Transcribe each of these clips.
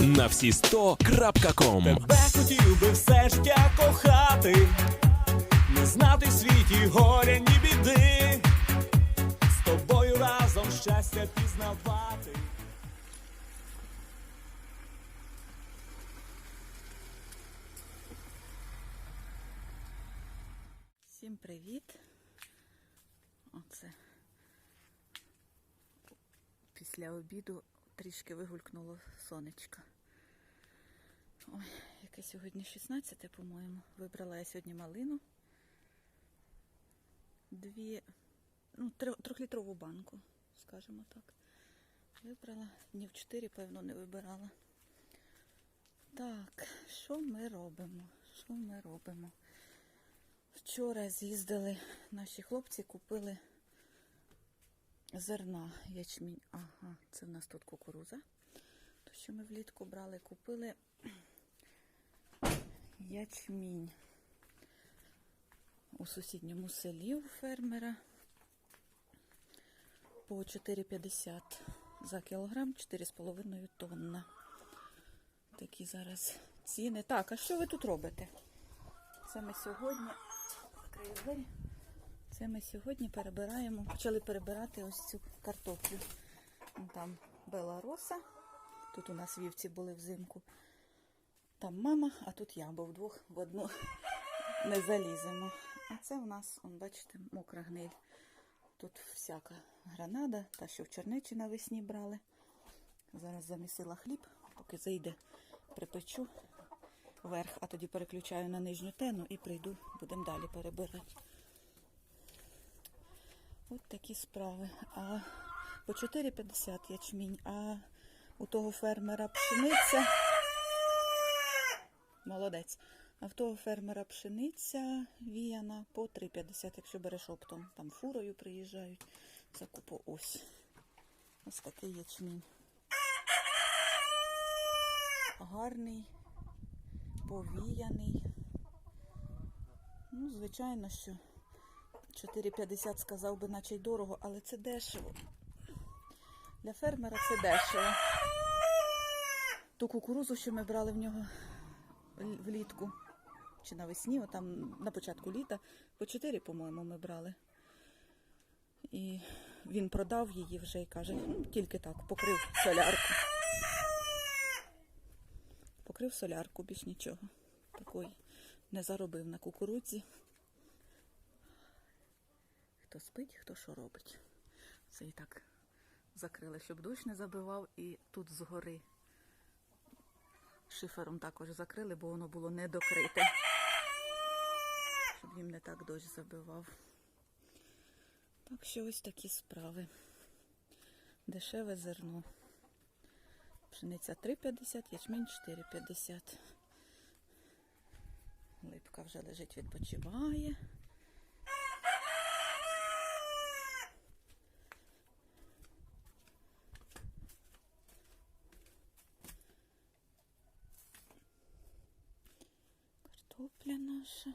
на всі 100.ком Тебе хотів би все життя кохати, не знати в світі горя ні біди, з тобою разом щастя пізнавати. Всім привіт. Оце після обіду трішки вигулькнуло сонечко. Ой, яке сьогодні 16, по-моєму. Вибрала я сьогодні малину. Дві, ну, трьохлітрову банку, скажімо так. Вибрала. Днів 4, певно, не вибирала. Так, що ми робимо? Що ми робимо? Вчора з'їздили наші хлопці, купили зерна ячмінь. Ага, це в нас тут кукуруза. То, що ми влітку брали, купили ячмінь у сусідньому селі у фермера по 4,50 за кілограм, 4,5 тонна. Такі зараз ціни. Так, а що ви тут робите? Ми сьогодні закрию двері. Це ми сьогодні перебираємо, почали перебирати ось цю картоплю. Там белароса. Тут у нас вівці були взимку. Там мама, а тут я, бо вдвох в одну не заліземо. А це у нас, он, бачите, мокра гниль. Тут всяка гранада, та що в Чернечі навесні брали. Зараз замісила хліб, поки зайде, припечу верх, а тоді переключаю на нижню тену і прийду, будемо далі перебирати. От такі справи. А по 4,50 ячмінь, а у того фермера пшениця. Молодець. А в того фермера пшениця віяна по 3,50, якщо береш оптом. Там фурою приїжджають. Закупу ось. Ось такий ячмінь. Гарний, повіяний. Ну, звичайно, що 4,50 сказав би, наче й дорого, але це дешево. Для фермера це дешево. Ту кукурузу, що ми брали в нього влітку чи навесні, там на початку літа, по 4, по-моєму, ми брали. І він продав її вже і каже, ну, тільки так, покрив солярку. Покрив солярку, більш нічого. Такої не заробив на кукурудзі. Хто спить, хто що робить. Це і так закрили, щоб дощ не забивав, і тут згори шифером також закрили, бо воно було не докрите. Щоб їм не так дощ забивав. Так що ось такі справи. Дешеве зерно. Пшениця 3,50, ячмінь 4,50. Липка вже лежить, відпочиває. Картопля наша.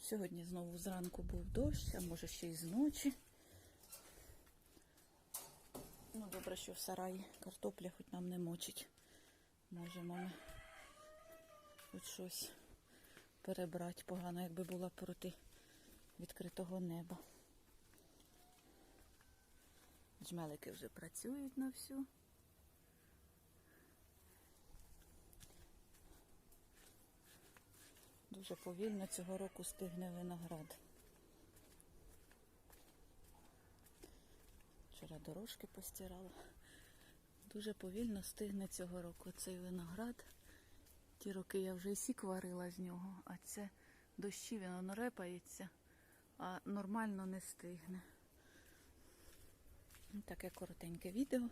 Сьогодні знову зранку був дощ, а може ще й зночі. Ну, добре, що в сараї картопля хоч нам не мочить. Можемо ми хоч щось перебрати. Погано, якби була проти відкритого неба. Джмелики вже працюють на всю. Дуже повільно цього року стигне виноград. Вчора дорожки постирала. Дуже повільно стигне цього року цей виноград. Ті роки я вже і сік варила з нього, а це дощі, він репається, а нормально не стигне. Ну, Таке коротеньке відео.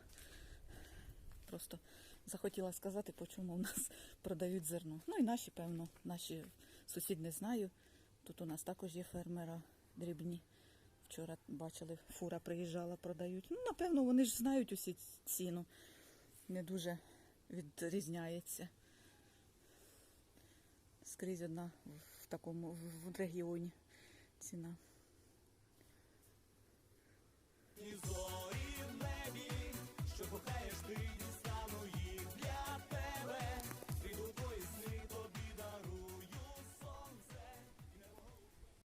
Просто захотіла сказати, по чому у нас продають зерно. Ну і наші, певно, наші сусід не знаю. Тут у нас також є фермера дрібні. Вчора бачили, фура приїжджала, продають. Ну, напевно, вони ж знають усі ціну. Не дуже відрізняється. Скрізь одна в такому в регіоні ціна.